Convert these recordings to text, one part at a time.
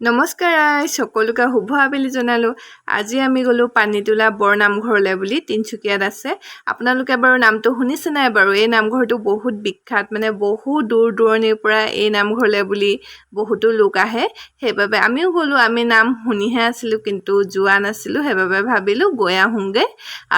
নমস্কাৰ আই সকলোকে শুভ আবেলি জনালোঁ। আজি আমি গ'লোঁ পানীতোলা বৰ নামঘৰলৈ বুলি তিনিচুকীয়াত আছে। আপোনালোকে বাৰু নামটো শুনিছে নাই বাৰু? এই নামঘৰটো বহুত বিখ্যাত মানে বহু দূৰ দূৰণিৰ পৰা এই নামঘৰলৈ বুলি বহুতো লোক আহে। সেইবাবে আমিও গ'লোঁ আমি নাম শুনিহে আছিলোঁ কিন্তু যোৱা নাছিলোঁ। সেইবাবে ভাবিলোঁ গৈ আহোঁগৈ।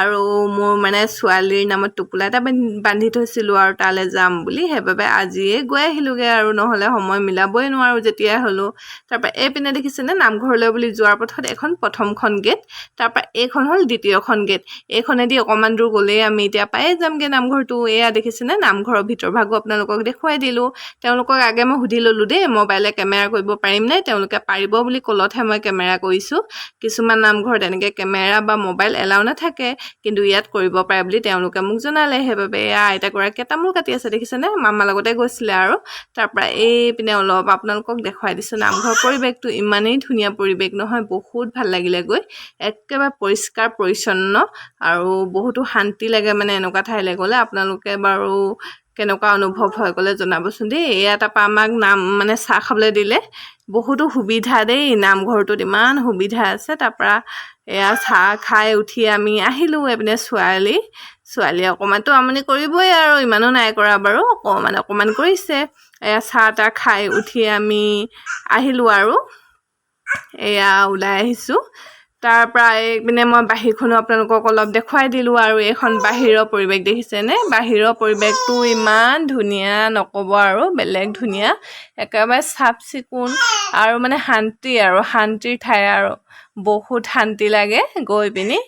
আৰু মোৰ মানে ছোৱালীৰ নামত টোপোলা এটা বান্ধি থৈছিলোঁ আৰু তালৈ যাম বুলি। সেইবাবে আজিয়ে গৈ আহিলোঁগৈ আৰু নহ'লে সময় মিলাবই নোৱাৰোঁ যেতিয়াই হ'লেও তাৰপৰা এইপিনে দেখিছেনে? নামঘৰলৈ বুলি যোৱাৰ পথত এখন প্ৰথমখন গেট তাৰপৰা এইখন হ'ল দ্বিতীয়খন গেট। এইখনেদি অকণমান দূৰ গ'লেই আমি এতিয়া পায়ে যামগৈ নামঘৰটো। এয়া দেখিছেনে? নামঘৰৰ ভিতৰ ভাগো আপোনালোকক দেখুৱাই দিলোঁ। তেওঁলোকক আগে মই সুধি ল'লোঁ দেই মোবাইলে কেমেৰা কৰিব পাৰিমনে তেওঁলোকে পাৰিব বুলি ক'লতহে মই কেমেৰা কৰিছোঁ। কিছুমান নামঘৰত এনেকৈ কেমেৰা বা মোবাইল এলাও নাথাকে কিন্তু ইয়াত কৰিব পাৰে বুলি তেওঁলোকে মোক জনালে। সেইবাবে এয়া আইতাগৰাকীয়ে তামোল কাটি আছে দেখিছেনে? মামাৰ লগতে গৈছিলে আৰু। তাৰপৰা এইপিনে অলপ আপোনালোকক দেখুৱাই দিছোঁ নামঘৰৰ পৰিৱেশটো ইমানেই ধুনীয়া পৰিৱেশ নহয় বহুত ভাল লাগিলে গৈ। একেবাৰে পৰিষ্কাৰ পৰিচ্ছন্ন আৰু বহুতো শান্তি লাগে মানে এনেকুৱা ঠাইলৈ গ'লে। আপোনালোকে বাৰু কেনেকুৱা অনুভৱ হয় গ'লে জনাবচোন দেই। এয়া তাৰপৰা আমাক নাম মানে চাহ খাবলৈ দিলে। বহুতো সুবিধা দেই নামঘৰটোত ইমান সুবিধা আছে। তাৰপৰা এয়া চাহ খাই উঠি আমি আহিলোঁ এইপিনে ছোৱালী। ছোৱালীয়ে অকণমানতো আমনি কৰিবই আৰু ইমানো নাই কৰা বাৰু। অকণমান অকণমান কৰিছে। এয়া চাহ তাহ খাই উঠি আমি আহিলোঁ আৰু। এয়া ওলাই আহিছোঁ। তাৰ পৰা এইপিনে মই বাহিৰখনো আপোনালোকক অলপ দেখুৱাই দিলোঁ আৰু এইখন বাহিৰৰ পৰিৱেশ দেখিছেনে? বাহিৰৰ পৰিৱেশটো ইমান ধুনীয়া নক'ব আৰু বেলেগ ধুনীয়া একেবাৰে চাফ চিকুণ আৰু মানে শান্তি আৰু শান্তিৰ ঠাই আৰু বহুত শান্তি লাগে গৈ পিনি।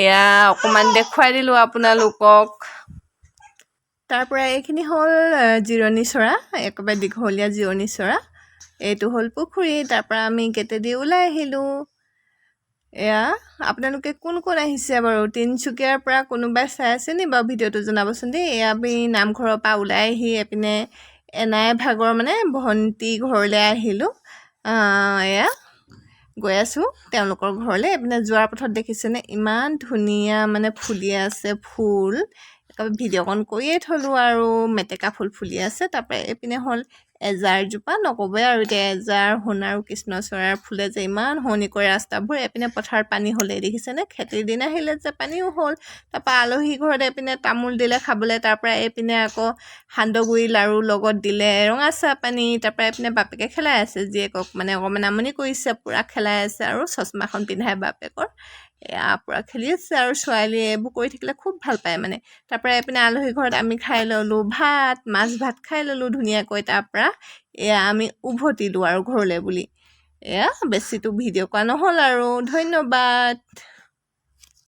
এয়া অকণমান দেখুৱাই দিলোঁ আপোনালোকক। তাৰ পৰা এইখিনি হ'ল জিৰণি চৰা একেবাৰে দীঘলীয়া জিৰণি চৰা। এইটো হ'ল পুখুৰী তাৰ পৰা আমি গেটেদি ওলাই আহিলোঁ। এয়া আপোনালোকে কোন কোন আহিছে বাৰু? তিনিচুকীয়াৰ পৰা কোনোবাই চাই আছে নি বাৰু? ভিডিঅ'টো জনাবচোন দেই। এয়া আমি নামঘৰৰ পৰা ওলাই আহি এইপিনে এনাই ভাগৰ মানে ভণ্টি ঘৰলৈ আহিলোঁ। এয়া গৈ আছোঁ তেওঁলোকৰ ঘৰলৈ। এইপিনে যোৱাৰ পথত দেখিছেনে? ইমান ধুনীয়া মানে ফুলি আছে ফুল। ভিডিঅ'কণ কৰিয়ে থ'লোঁ আৰু মেটেকা ফুল ফুলি আছে। তাৰপৰা এইপিনে হ'ল এজাৰজোপা নক'বই আৰু এতিয়া এজাৰ সোণ আৰু কৃষ্ণচূড়াৰ ফুলে যে ইমান শুৱনি কৰে ৰাস্তাবোৰ এইপিনে পথাৰত পানী হ'লেই দেখিছেনে? খেতিৰ দিন আহিলে যে পানীও হ'ল। তাৰপৰা আলহী ঘৰত এইপিনে তামোল দিলে খাবলৈ তাৰপৰা এইপিনে আকৌ সান্দহগুৰি লাৰু লগত দিলে ৰঙা চাহ পানী তাৰপৰা এইপিনে বাপেকে খেলাই আছে জীয়েকক মানে অকণমান আমনি কৰিছে পূৰা খেলাই আছে আৰু চশমাখন পিন্ধাই বাপেকৰ। এয়া পূৰা খেলি আছে আৰু ছোৱালীয়ে এইবোৰ কৰি থাকিলে খুব ভাল পায় মানে। তাৰপৰা এইপিনে আলহী ঘৰত আমি খাই ল'লোঁ ভাত মাছ ভাত খাই ল'লোঁ ধুনীয়াকৈ তাৰপৰা এয়া আমি উভতিলোঁ আৰু ঘৰলৈ বুলি। এয়া বেছিটো ভিডিঅ' কৰা নহ'ল আৰু। ধন্যবাদ।